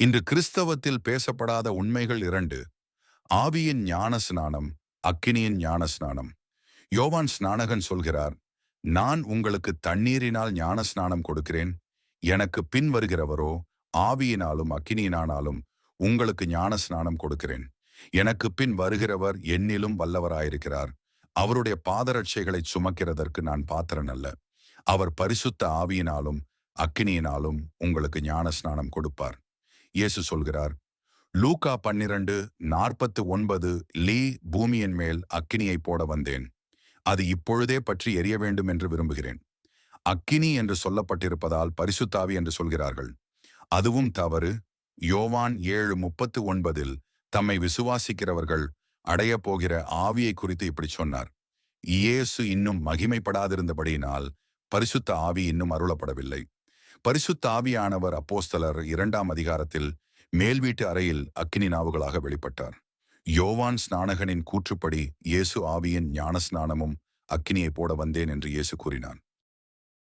இன்று கிறிஸ்தவத்தில் பேசப்படாத உண்மைகள் இரண்டு. ஆவியின் ஞான ஸ்நானம் அக்கினியின் ஞான ஸ்நானம் யோவான் ஸ்நானகன் சொல்கிறார் நான் உங்களுக்கு தண்ணீரினால் ஞான ஸ்நானம் கொடுக்கிறேன். எனக்கு பின் வருகிறவரோ ஆவியினாலும் அக்கினியினானாலும் உங்களுக்கு ஞான ஸ்நானம் கொடுக்கிறேன். எனக்கு பின் வருகிறவர் என்னிலும் வல்லவராயிருக்கிறார். அவருடைய பாதரட்சைகளை சுமக்கிறதற்கு நான் பாத்திரன் அல்ல. அவர் பரிசுத்த ஆவியினாலும் அக்கினியினாலும் உங்களுக்கு ஞான ஸ்நானம் கொடுப்பார். இயேசு சொல்கிறார் லூகா பன்னிரண்டு நாற்பத்து ஒன்பது லீ பூமியின் மேல் அக்கினியை போட வந்தேன். அது இப்பொழுதே பற்றி எரிய வேண்டும் என்று விரும்புகிறேன். அக்கினி என்று சொல்லப்பட்டிருப்பதால் பரிசுத்தாவி என்று சொல்கிறார்கள். அதுவும் தவறு. யோவான் ஏழு முப்பத்து ஒன்பதில் தம்மை விசுவாசிக்கிறவர்கள் அடையப் போகிற ஆவியை குறித்து இப்படி சொன்னார். இயேசு இன்னும் மகிமைப்படாதிருந்தபடியினால் பரிசுத்த ஆவி இன்னும் அருளப்படவில்லை. பரிசுத்த ஆவியானவர் அப்போஸ்தலர் இரண்டாம் அதிகாரத்தில் மேல் வீட்டு அறையில் அக்கினி நாவுகளாக வெளிப்பட்டார். யோவான் ஸ்நானகனின் கூற்றுப்படி இயேசு ஆவியின் ஞான ஸ்நானமும் அக்கினியை போட வந்தேன் என்று இயேசு கூறினான்.